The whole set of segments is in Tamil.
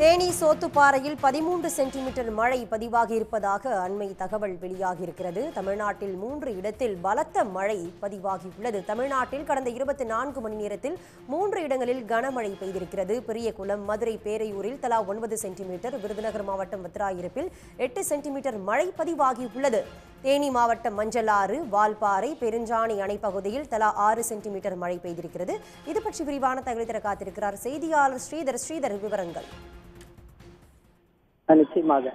தேனி சோத்துப்பாறையில் பதிமூன்று சென்டிமீட்டர் மழை பதிவாகி இருப்பதாக அண்மை தகவல் வெளியாகியிருக்கிறது. தமிழ்நாட்டில் மூன்று இடத்தில் பலத்த மழை பதிவாகியுள்ளது. தமிழ்நாட்டில் கடந்த இருபத்தி நான்கு மணி நேரத்தில் மூன்று இடங்களில் கனமழை பெய்திருக்கிறது. பெரியகுளம் மதுரை பேரையூரில் தலா ஒன்பது சென்டிமீட்டர் விருதுநகர் மாவட்டம் வத்ராயிருப்பில் எட்டு சென்டிமீட்டர் மழை பதிவாகியுள்ளது. தேனி மாவட்டம் மஞ்சளாறு வால்பாறை பெருஞ்சாணி அணை பகுதியில் தலா ஆறு சென்டிமீட்டர் மழை பெய்திருக்கிறது. இது பற்றி விரிவான தகவல் தர காத்திருக்கிறார் செய்தியாளர் ஸ்ரீதர். ஸ்ரீதர் விவரங்கள். நிச்சயமாக.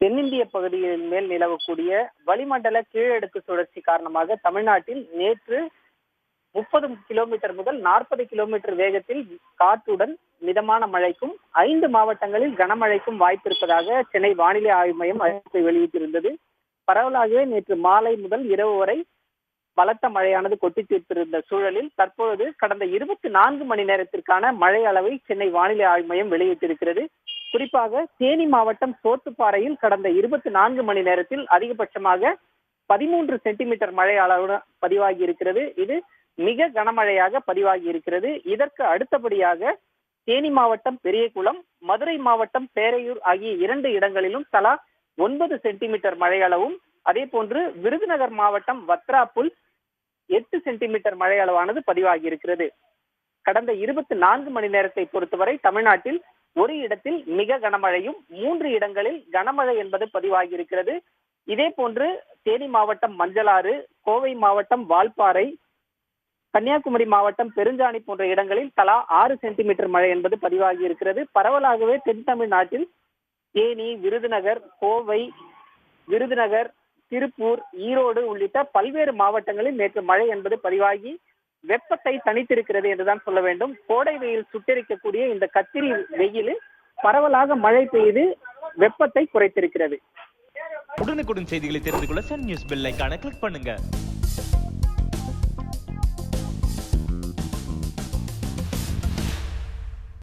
தென்னிந்திய பகுதிகளின் மேல் நிலவக்கூடிய வளிமண்டல கீழடுக்கு சுழற்சி காரணமாக தமிழ்நாட்டில் நேற்று முப்பது கிலோமீட்டர் முதல் நாற்பது கிலோமீட்டர் வேகத்தில் காற்றுடன் மிதமான மழைக்கும் ஐந்து மாவட்டங்களில் கனமழைக்கும் வாய்ப்பிருப்பதாக சென்னை வானிலை ஆய்வு மையம் அறிவிப்பை வெளியிட்டிருந்தது. பரவலாகவே நேற்று மாலை முதல் இரவு வரை பலத்த மழையானது கொட்டி தீர்த்திருந்த சூழலில் தற்பொழுது கடந்த இருபத்தி நான்கு மணி நேரத்திற்கான மழை அளவை சென்னை வானிலை ஆய்வு மையம் வெளியிட்டிருக்கிறது. குறிப்பாக தேனி மாவட்டம் சோத்துப்பாறையில் கடந்த இருபத்தி நான்கு மணி நேரத்தில் அதிகபட்சமாக பதிமூன்று சென்டிமீட்டர் மழை அளவுடன் பதிவாகி இருக்கிறது. இது மிக கனமழையாக பதிவாகி இருக்கிறது. இதற்கு அடுத்தபடியாக தேனி மாவட்டம் பெரியகுளம் மதுரை மாவட்டம் பேரையூர் ஆகிய இரண்டு இடங்களிலும் தலா ஒன்பது சென்டிமீட்டர் மழை அளவும் அதே போன்று விருதுநகர் மாவட்டம் வத்ராப்புல் எட்டு சென்டிமீட்டர் மழை அளவானது பதிவாகி இருக்கிறது. கடந்த இருபத்தி நான்கு மணி நேரத்தை பொறுத்தவரை தமிழ்நாட்டில் ஒரு இடத்தில் மிக கனமழையும் மூன்று இடங்களில் கனமழை என்பது பதிவாகி இருக்கிறது இதே போன்று தேனி மாவட்டம் மஞ்சளாறு கோவை மாவட்டம் வால்பாறை கன்னியாகுமரி மாவட்டம் பெருஞ்சாணி போன்ற இடங்களில் தலா ஆறு சென்டிமீட்டர் மழை என்பது பதிவாகி இருக்கிறது பரவலாகவே தென் தமிழ்நாட்டில் தேனி விருதுநகர் கோவை விருதுநகர் திருப்பூர் ஈரோடு உள்ளிட்ட பல்வேறு மாவட்டங்களில் நேற்று மழை என்பது பதிவாகி வெப்பத்தை தனித்திருக்கிறது என்றுதான் சொல்ல வேண்டும். கோடை வெயில் சுட்டெரிக்கக்கூடிய இந்த கத்திரி வெயிலில் பரவலாக மழை பெய்து வெப்பத்தை குறைத்திருக்கிறது. உடனுக்குடன் செய்திகளை தெரிந்து கொள்ள சன் நியூஸ் பெல் ஐகானை கிளிக் பண்ணுங்க.